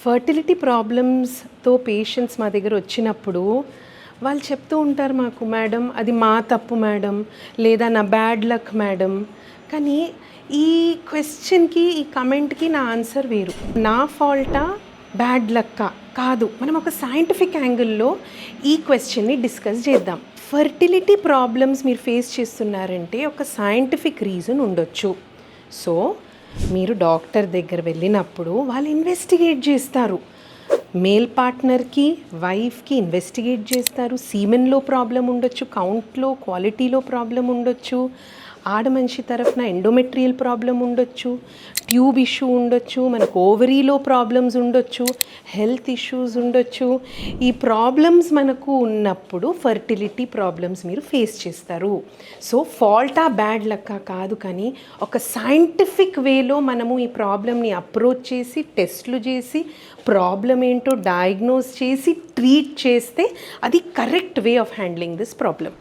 Fertility ప్రాబ్లమ్స్తో patients మా దగ్గర వచ్చినప్పుడు వాళ్ళు చెప్తూ ఉంటారు మాకు మేడం అది మా తప్పు మేడం లేదా నా బ్యాడ్ లక్ మేడం. కానీ ఈ క్వశ్చన్కి ఈ కమెంట్కి నా ఆన్సర్ వేరు. నా ఫాల్టా బ్యాడ్ లక్కా కాదు. మనం ఒక సైంటిఫిక్ యాంగిల్లో ఈ క్వశ్చన్ని డిస్కస్ చేద్దాం. ఫర్టిలిటీ ప్రాబ్లమ్స్ మీరు ఫేస్ చేస్తున్నారంటే ఒక సైంటిఫిక్ రీజన్ ఉండొచ్చు. సో మీరు డాక్టర్ దగ్గర వెళ్ళినప్పుడు వాళ్ళు ఇన్వెస్టిగేట్ చేస్తారు. మేల్ పార్ట్నర్కి వైఫ్కి ఇన్వెస్టిగేట్ చేస్తారు. సీమెన్లో ప్రాబ్లం ఉండొచ్చు కౌంట్లో క్వాలిటీలో ప్రాబ్లం ఉండొచ్చు. ఆడ మనిషి తరఫున ఎండోమెట్రియల్ ప్రాబ్లం ఉండొచ్చు ట్యూబ్ ఇష్యూ ఉండొచ్చు మనకు ఓవరీలో ప్రాబ్లమ్స్ ఉండొచ్చు హెల్త్ ఇష్యూస్ ఉండొచ్చు. ఈ ప్రాబ్లమ్స్ మనకు ఉన్నప్పుడు ఫర్టిలిటీ ప్రాబ్లమ్స్ మీరు ఫేస్ చేస్తారు. సో ఫాల్టా బ్యాడ్ లక్క కాదు కానీ ఒక సైంటిఫిక్ వేలో మనము ఈ ప్రాబ్లమ్ని అప్రోచ్ చేసి టెస్ట్లు చేసి ప్రాబ్లం ఏంటో డయాగ్నోస్ చేసి ట్రీట్ చేస్తే అది correct way of handling this problem